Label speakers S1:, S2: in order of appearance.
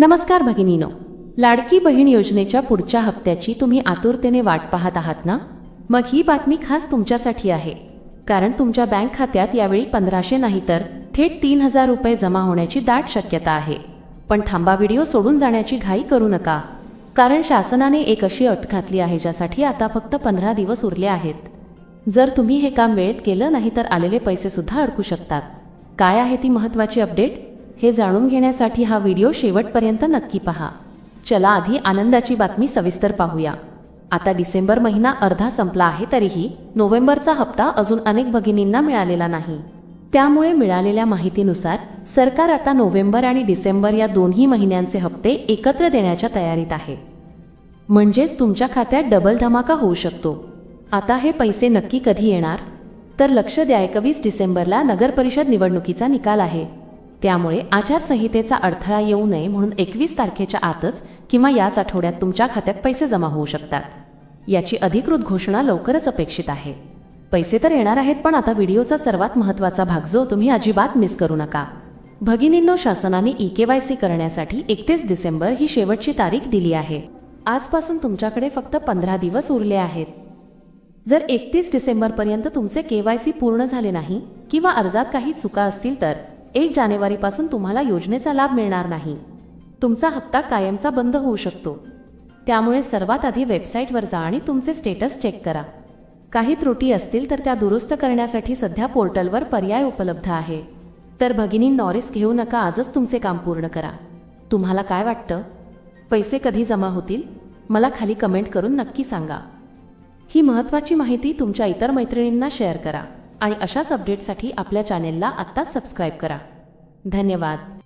S1: नमस्कार भगिनीनो. लाडकी बहीण योजनेच्या पुढच्या हप्त्याची तुम्ही आतुरतेने वाट पाहत आहात ना? मग ही बातमी खास तुमच्यासाठी आहे. कारण तुमच्या बँक खात्यात यावेळी पंधराशे नाही तर थेट तीन हजार रुपये जमा होण्याची दाट शक्यता आहे. पण थांबा व्हिडिओ सोडून जाण्याची घाई करू नका. कारण शासनाने एक अशी अट घातली आहे ज्यासाठी आता फक्त पंधरा दिवस उरले आहेत. जर तुम्ही हे काम वेळेत केलं नाही तर आलेले पैसे सुद्धा अडकू शकतात. काय आहे ती महत्वाची अपडेट? हे जाणून घेण्यासाठी हा व्हिडिओ शेवटपर्यंत नक्की पहा. चला आधी आनंदाची बातमी सविस्तर पाहूया. आता डिसेंबर महिना अर्धा संपला आहे तरीही नोव्हेंबरचा हप्ता अजून अनेक भगिनींना मिळालेला नाही. त्यामुळे मिळालेल्या माहितीनुसार सरकार आता नोव्हेंबर आणि डिसेंबर या दोन्ही महिन्यांचे हप्ते एकत्र देण्याच्या तयारीत आहे. म्हणजेच तुमच्या खात्यात डबल धमाका होऊ शकतो. आता हे पैसे नक्की कधी येणार? तर लक्ष द्या एकवीस डिसेंबरला नगर परिषद निवडणुकीचा निकाल आहे. त्यामुळे आचारसंहितेचा अडथळा येऊ नये म्हणून एकवीस तारखेच्या आतच किंवा याच आठवड्यात तुमच्या खात्यात पैसे जमा होऊ शकतात. याची अधिकृत घोषणा लवकरच अपेक्षित आहे. पैसे तर येणार आहेत पण आता व्हिडिओचा सर्वात महत्त्वाचा भाग जो तुम्ही अजिबात मिस करू नका. भगिनींनो शासनाने ई के वाय सी करण्यासाठी एकतीस डिसेंबर ही शेवटची तारीख दिली आहे. आजपासून तुमच्याकडे फक्त पंधरा दिवस उरले आहेत. जर एकतीस डिसेंबरपर्यंत तुमचे के वाय सी पूर्ण झाले नाही किंवा अर्जात काही चुका असतील तर एक जानेवारीपासून तुम्हाला योजनेचा लाभ मिळणार नाही. तुमचा हप्ता कायमचा बंद होऊ शकतो. त्यामुळे सर्वात आधी वेबसाईटवर जा आणि तुमचे स्टेटस चेक करा. काही त्रुटी असतील तर त्या दुरुस्त करण्यासाठी सध्या पोर्टलवर पर्याय उपलब्ध आहे. तर भगिनी नॉरिस घेऊ नका आजच तुमचे काम पूर्ण करा. तुम्हाला काय वाटतं? पैसे कधी जमा होतील? मला खाली कमेंट करून नक्की सांगा. ही महत्त्वाची माहिती तुमच्या इतर मैत्रिणींना शेअर करा. आणि अशाच अपडेटसाठी आपल्या चॅनेलला आत्ताच सबस्क्राईब करा. धन्यवाद.